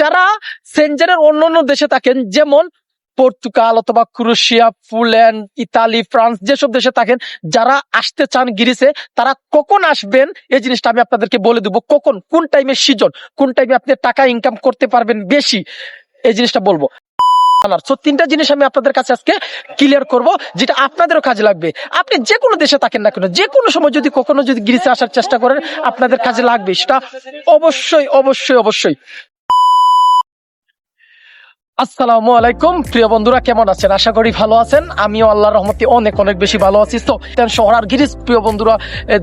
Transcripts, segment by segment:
যারা সেঞ্জারের অন্য অন্য দেশে থাকেন, যেমন পর্তুগাল অথবা ক্রোয়েশিয়া, পোল্যান্ড, ইতালি, ফ্রান্স, যেসব দেশে থাকেন, যারা আসতে চান গ্রিসে, তারা কখন আসবেন? এই জিনিসটা আমি আপনাদেরকে বলে দেবো। কখন? কোন টাইমে সিজন? কোন টাইমে আপনি টাকা ইনকাম করতে পারবেন বেশি? এই জিনিসটা বলব। তিনটা জিনিস আমি আপনাদের কাছে আজকে ক্লিয়ার করব, যেটা আপনাদেরও কাজে লাগবে। আপনি যে কোনো দেশে থাকেন না কেন যে কোনো সময় যদি কখনো যদি গ্রিসে আসার চেষ্টা করেন, আপনাদের কাজে লাগবে। সেটা অবশ্যই অবশ্যই অবশ্যই। আসসালামু আলাইকুম। প্রিয় বন্ধুরা, কেমন আছেন? আশা করি ভালো আছেন। আমিও আল্লাহর রহমতে অনেক অনেক বেশি ভালো আছি। তো শহর আর গিরিস প্রিয় বন্ধুরা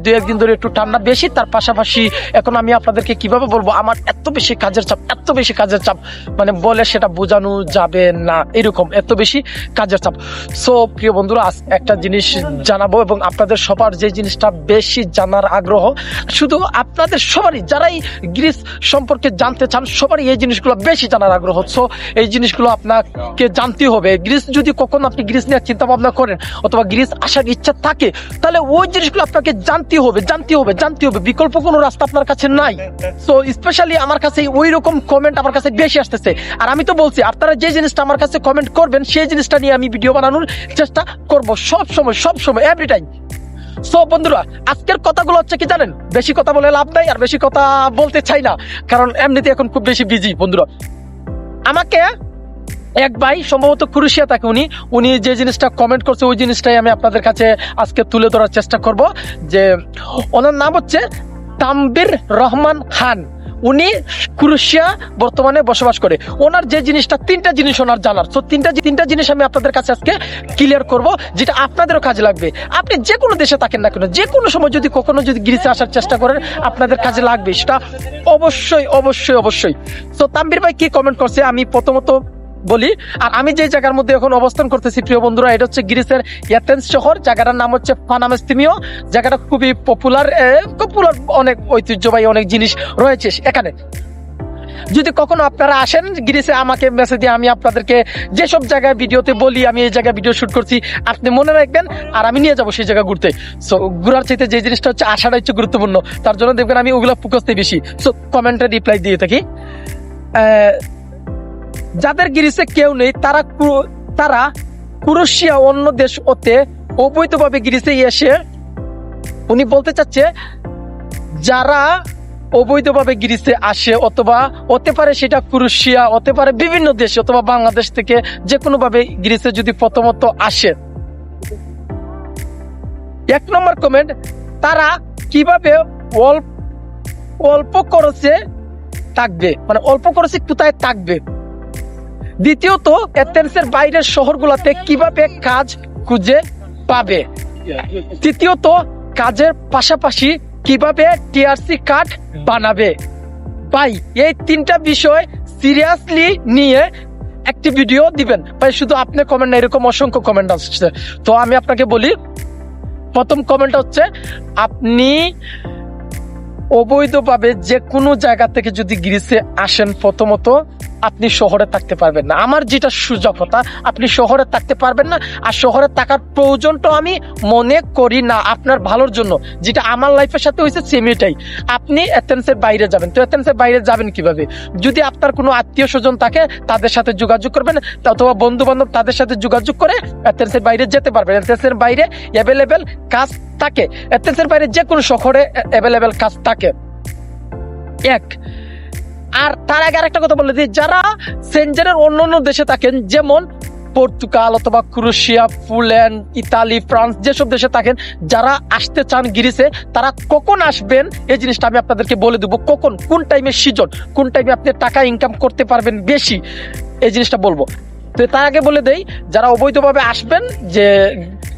দুই একদিন ধরে একটু ঠান্ডা বেশি, তার পাশাপাশি এখন আমি আপনাদেরকে কীভাবে বলব, আমার এত বেশি কাজের চাপ, এত বেশি কাজের চাপ মানে বলে সেটা বোঝানো যাবে না, এরকম এত বেশি কাজের চাপ। সো, প্রিয় বন্ধুরা একটা জিনিস জানাব এবং আপনাদের সবার যে জিনিসটা বেশি জানার আগ্রহ, শুধু আপনাদের সবারই, যারাই গ্রিস সম্পর্কে জানতে চান, সবারই এই জিনিসগুলো বেশি জানার আগ্রহ। সো, এই জিনিসগুলো আপনাকে জানতে হবে। গ্রিস যদি কখনো আপনি গ্রিস নিয়ে চিন্তা ভাবনা করেন অথবা গ্রিস আসার ইচ্ছা থাকে, তাহলে ওই জিনিসগুলো আপনাকে জানতে হবে জানতে হবে জানতে হবে। বিকল্প কোনো রাস্তা আপনার কাছে নাই। সো স্পেশালি আমার কাছে ওই রকম কমেন্ট আমার কাছে বেশি আসতেছে। আর আমি তো বলছি আপনারা যে জিনিসটা আমার কাছে কমেন্ট করবেন, সেই জিনিসটা নিয়ে আমি ভিডিও বানানোর চেষ্টা করব সব সময় সব সময় এভরি টাইম সো বন্ধুরা, আজকের কথাগুলো হচ্ছে কি জানেন? বেশি কথা বলে লাভ নাই, আর বেশি কথা বলতে চাই না। কারণ এমনিতে এখন খুব বেশি বিজি বন্ধুরা। আমাকে এক ভাই, সম্ভবত ক্রুশিয়া থাকে উনি উনি যে জিনিসটা কমেন্ট করছে, ওই জিনিসটাই আমি আপনাদের কাছে আজকে তুলে ধরার চেষ্টা করব, যে ওনার নাম হচ্ছে তাম্বির রহমান খান। উনি ক্রুশিয়া বর্তমানে বসবাস করে। ওনার যে জিনিসটা, তিনটা জিনিস ওনার জানার। তো তিনটা তিনটা জিনিস আমি আপনাদের কাছে আজকে ক্লিয়ার করব, যেটা আপনাদেরও কাজে লাগবে। আপনি যে কোনো দেশে থাকেন না কেন, যে কোনো সময় যদি কখনো যদি গ্রিসে আসার চেষ্টা করেন, আপনাদের কাজে লাগবে। সেটা অবশ্যই অবশ্যই অবশ্যই। তো তাম্বির ভাই কি কমেন্ট করছে? আমি প্রথমত বলি। আর আমি যে জায়গার মধ্যে এখন অবস্থান করতেছি, প্রিয় বন্ধুরা, এটা হচ্ছে গ্রিসের এথেন্স শহর। জায়গাটার নাম হচ্ছে ফানামেস্তিমিও জায়গাটা খুবই পপুলার পপুলার অনেক ঐতিহ্যবাহী অনেক জিনিস রয়েছে এখানে। যদি কখনো আপনারা আসেন গ্রিসে, আমাকে মেসেজ দিয়ে আমি আপনাদেরকে যেসব জায়গায় ভিডিওতে বলি, আমি এই জায়গায় ভিডিও শুট করছি, আপনি মনে রাখবেন, আর আমি নিয়ে যাব সেই জায়গা ঘুরতে। সো ঘুরার চাইতে যে জিনিসটা হচ্ছে, আসাটা হচ্ছে গুরুত্বপূর্ণ। তার জন্য দেখবেন আমি ওগুলো ফোকাস দিই বেশি। সো কমেন্টে রিপ্লাই দিয়ে থাকি। যাদের গ্রিসে কেউ নেই, তারা তারা ক্রোশিয়া অন্য দেশ হতে অবৈধভাবে গ্রিসে এসে উনি বলতে চাচ্ছে, যারা অবৈধভাবে গ্রিসে আসে অথবা হতে পারে সেটা ক্রোশিয়া, হতে পারে বিভিন্ন দেশ অথবা বাংলাদেশ থেকে যে কোনোভাবে গ্রিসে যদি প্রথমত আসে। এক নম্বর কমেন্ট তারা কীভাবে অল্প অল্প খরচে থাকবে? মানে অল্প খরচে কোথায় থাকবে? দ্বিতীয়ত এথেন্সের বাইরের শহরগুলোতে কীভাবে কাজ খুঁজে পাবে? তৃতীয়ত, কাজের পাশাপাশি কীভাবে টিআরসি কার্ড বানাবে? ভাই, এই তিনটা বিষয় সিরিয়াসলি নিয়ে একটি ভিডিও দিবেন। ভাই, শুধু আপনি কমেন্ট না, এরকম অসংখ্য কমেন্ট আসছে। তো আমি আপনাকে বলি, প্রথম কমেন্ট হচ্ছে, আপনি অবৈধভাবে যে কোনো জায়গা থেকে যদি গ্রিসে আসেন, প্রথমত আপনি শহরে থাকতে পারবেন না। আমার যেটা সুযোগ কথা, আপনি শহরে থাকতে পারবেন না, আর শহরে থাকার প্রয়োজনটা আমি মনে করি না আপনার ভালোর জন্য। যেটা আমার লাইফের সাথে হয়েছে সেম এটাই। আপনি এথেন্সের বাইরে যাবেন। তো এথেন্সের বাইরে যাবেন কীভাবে? যদি আপনার কোনো আত্মীয় স্বজন থাকে, তাদের সাথে যোগাযোগ করবেন, অথবা বন্ধু বান্ধব তাদের সাথে যোগাযোগ করে এথেন্সের বাইরে যেতে পারবেন। এথেন্সের বাইরে অ্যাভেলেবেল কাজ থাকে। এথেন্সের বাইরে যে কোনো শহরে অ্যাভেলেবেল কাজ থাকে। এক আর তার আগে আরেকটা কথা বলে দিই, যারা সেঞ্জারের অন্য অন্য দেশে থাকেন, যেমন পর্তুগাল অথবা ক্রোয়েশিয়া, পোল্যান্ড, ইতালি, ফ্রান্স, যেসব দেশে থাকেন, যারা আসতে চান গ্রিসে, তারা কখন আসবেন? এই জিনিসটা আমি আপনাদেরকে বলে দেবো, কখন, কোন টাইমে সিজন কোন টাইমে আপনি টাকা ইনকাম করতে পারবেন বেশি, এই জিনিসটা বলব। তো তার আগে বলে দেই, যারা অবৈধভাবে আসবেন, যে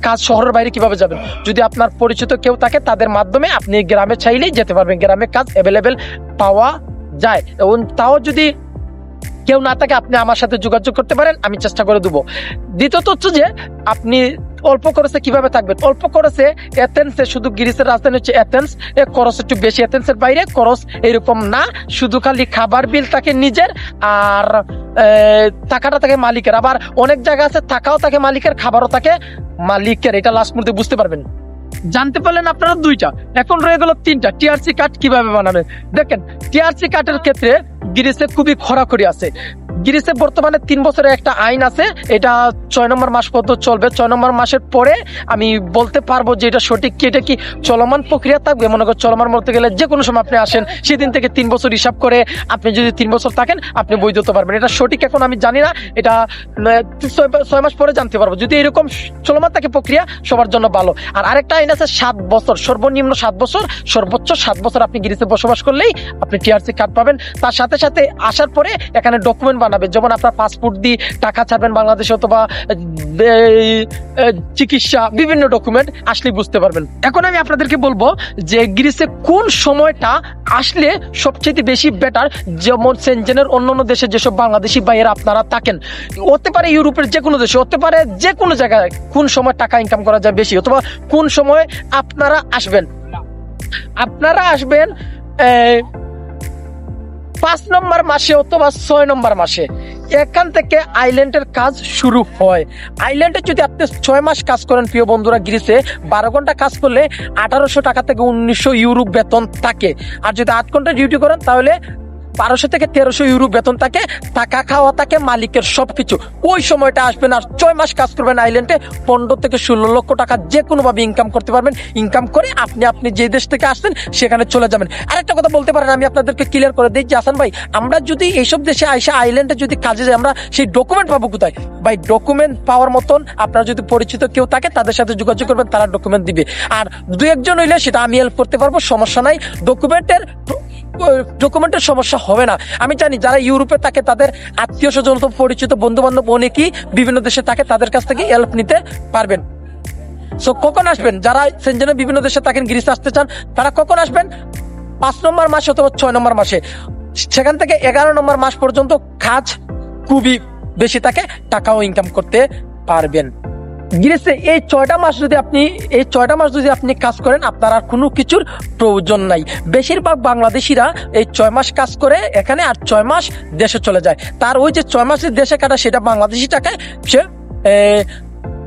কাজ শহরের বাইরে কীভাবে যাবেন, যদি আপনার পরিচিত কেউ থাকে, তাদের মাধ্যমে আপনি গ্রামে চাইলেই যেতে পারবেন। গ্রামে কাজ অ্যাভেলেবেল পাওয়া যায় এবং তাও যদি কেউ না থাকে আপনি আমার সাথে যোগাযোগ করতে পারেন আমি চেষ্টা করে দেবো। দ্বিতীয়ত হচ্ছে যে আপনি অল্প খরচে কীভাবে থাকবেন? অল্প খরচে এথেন্সে শুধু গ্রিসের রাজধানী হচ্ছে এথেন্স এ খরচ একটু বেশি। এথেন্সের বাইরে খরচ এরকম না শুধু খালি খাবার বিল থাকে নিজের আর এ, টাকাটা থাকে মালিকের। আবার অনেক জায়গা আছে থাকাও থাকে মালিকের খাবারও থাকে মালিকের। এটা লাস্ট মুহূর্তে বুঝতে পারবেন। জানতে পারলেন আপনারা দুইটা। এখন রয়ে গেল তিনটা। টিআরসি কার্ড কীভাবে বানাবেন দেখেন, টিআরসি কার্ডের ক্ষেত্রে গ্রিসে খুবই খরাখরি আছে। গিরিসে বর্তমানে তিন বছরের একটা আইন আছে, এটা ছয় নম্বর মাস পর্যন্ত চলবে। ছয় নম্বর মাসের পরে আমি বলতে পারব যে এটা সঠিক কি, এটা কি চলমান প্রক্রিয়া থাকবে? মনে করো চলমান বলতে গেলে যে কোনো সময় আপনি আসেন, সেদিন থেকে তিন বছর হিসাব করে আপনি যদি তিন বছর থাকেন, আপনি বই দিতে পারবেন। এটা সঠিক এখন আমি জানি না, এটা ছয় মাস পরে জানতে পারব। যদি এরকম চলমান থাকে প্রক্রিয়া, সবার জন্য ভালো। আর আরেকটা আইন আছে সাত বছর, সর্বনিম্ন সাত বছর, সর্বোচ্চ সাত বছর আপনি গিরিতে বসবাস করলেই আপনি টিআরসি কার্ড পাবেন। তার সাথে সাথে আসার পরে এখানে ডকুমেন্ট বানাবে। যেমন আপনার পাসপোর্ট দিয়ে টাকা ছাড়বেন বাংলাদেশে অথবা চিকিৎসা, বিভিন্ন ডকুমেন্ট আসলেই বুঝতে পারবেন। এখন আমি আপনাদেরকে বলব যে গ্রিসে কোন সময়টা আসলে সবচেয়ে বেশি বেটার যেমন সেনজেনের অন্যান্য দেশে যেসব বাংলাদেশি ভাইয়েরা আপনারা থাকেন। হতে পারে ইউরোপের যে কোনো দেশে, হতে পারে যে কোনো জায়গায় কোন সময় টাকা ইনকাম করা যায় বেশি, অথবা কোন সময় আপনারা আসবেন। আপনারা আসবেন পাঁচ নম্বর মাসে অথবা ছয় নম্বর মাসে এখান থেকে আইল্যান্ডের কাজ শুরু হয়। আইল্যান্ডে যদি আপনি ছয় মাস কাজ করেন, প্রিয় বন্ধুরা, গ্রিসে বারো ঘণ্টা কাজ করলে আঠারোশো টাকা থেকে উনিশশো ইউরো বেতন থাকে। আর যদি আট ঘণ্টা ডিউটি করেন, তাহলে বারোশো থেকে তেরোশো ইউরো বেতন থাকে, টাকা খাওয়া থাকে, মালিকের সব কিছু ওই সময়টা আসবেন আর ছয় মাস কাজ করবেন আইল্যান্ডে, পনেরো থেকে ষোলো লক্ষ টাকা যে কোনোভাবে ইনকাম করতে পারবেন। ইনকাম করে আপনি আপনি যে দেশ থেকে আসছেন, সেখানে চলে যাবেন। আরেকটা কথা বলতে পারেন, আমি আপনাদেরকে ক্লিয়ার করে দিই যে আসান ভাই, আমরা যদি এইসব দেশে আইসা আইল্যান্ডে যদি কাজে যাই, আমরা সেই ডকুমেন্ট পাবো কোথায়? ভাই ডকুমেন্ট পাওয়ার মতন আপনার যদি পরিচিত কেউ থাকে, তাদের সাথে যোগাযোগ করবেন, তারা ডকুমেন্ট দিবে। আর দু একজন হইলে সেটা আমি হেল্প করতে পারব, সমস্যা নাই। ডকুমেন্টের ডকুমেন্টের সমস্যা হবে না। আমি জানি যারা ইউরোপে থাকে, তাদের আত্মীয় স্বজন পরিচিত বন্ধু বান্ধব অনেকেই বিভিন্ন দেশে থাকে, তাদের কাছ থেকে হেল্প নিতে পারবেন। সো কখন আসবেন? যারা সেনজেনের বিভিন্ন দেশে থাকেন, গ্রিসে আসতে চান, তারা কখন আসবেন? পাঁচ নম্বর মাসে অথবা ছয় নম্বর মাসে। সেখান থেকে এগারো নম্বর মাস পর্যন্ত কাজ খুবই বেশি থাকে, টাকাও ইনকাম করতে পারবেন। গ্রিসে এই ছয়টা মাস যদি আপনি, এই ছয়টা মাস যদি আপনি কাজ করেন, আপনার আর কোনো কিছুর প্রয়োজন নাই। বেশিরভাগ বাংলাদেশিরা এই ছয় মাস কাজ করে এখানে আর ছয় মাস দেশে চলে যায়। তার ওই যে ছয় মাসের দেশে কাটা সেটা বাংলাদেশি টাকায় সে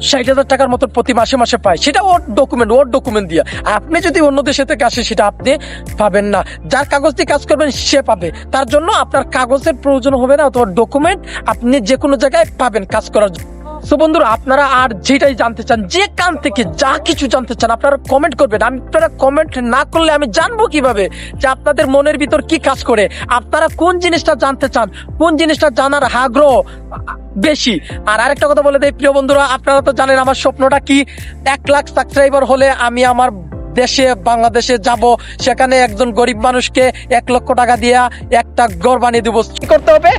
ষাট হাজার টাকার মতো প্রতি মাসে মাসে পায়। সেটা ওর ডকুমেন্ট ওর ডকুমেন্ট দিয়ে। আপনি যদি অন্য দেশে থেকে আসে সেটা আপনি পাবেন না। যার কাগজ দিয়ে কাজ করবেন, সে পাবে। তার জন্য আপনার কাগজের প্রয়োজন হবে না, অথবা ডকুমেন্ট আপনি যে কোনো জায়গায় পাবেন কাজ করার জন্য। তো বন্ধুরা, আপনারা আর যেটাই জানতে চান যে কান থেকে যা কিছু জানতে চান, আপনারা কমেন্ট করবেন। আপনারা কমেন্ট না করলে আমি জানব কীভাবে যে আপনাদের মনের ভিতর কি কাজ করে? আপনারা কোন জিনিসটা জানতে চান? কোন জিনিসটা জানার আগ্রহ বেশি? আর আরেকটা কথা বলে দেয় প্রিয় বন্ধুরা, আপনারা তো জানেন আমার স্বপ্নটা কি? এক লাখ সাবস্ক্রাইবার হলে আমি আমার দেশে, বাংলাদেশে যাব। সেখানে একজন গরিব মানুষকে এক লক্ষ টাকা দিয়া একটা ঘর বানিয়ে দেবো। কি করতে হবে?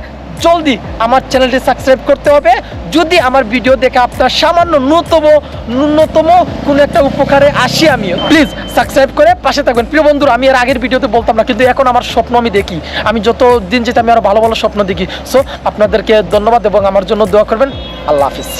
জলদি আমার চ্যানেলটি সাবস্ক্রাইব করতে হবে। যদি আমার ভিডিও দেখে আপনার সামান্য ন্যূনতম ন্যূনতম কোনো একটা উপকারে আসি আমি প্লিজ সাবস্ক্রাইব করে পাশে থাকবেন প্রিয় বন্ধুরা, আমি এর আগের ভিডিওতে বলতাম না, কিন্তু এখন আমার স্বপ্ন আমি দেখি। আমি যত দিন যেতে আমি আরও ভালো ভালো স্বপ্ন দেখি। সো আপনাদেরকে ধন্যবাদ এবং আমার জন্য দোয়া করবেন। আল্লাহ হাফিজ।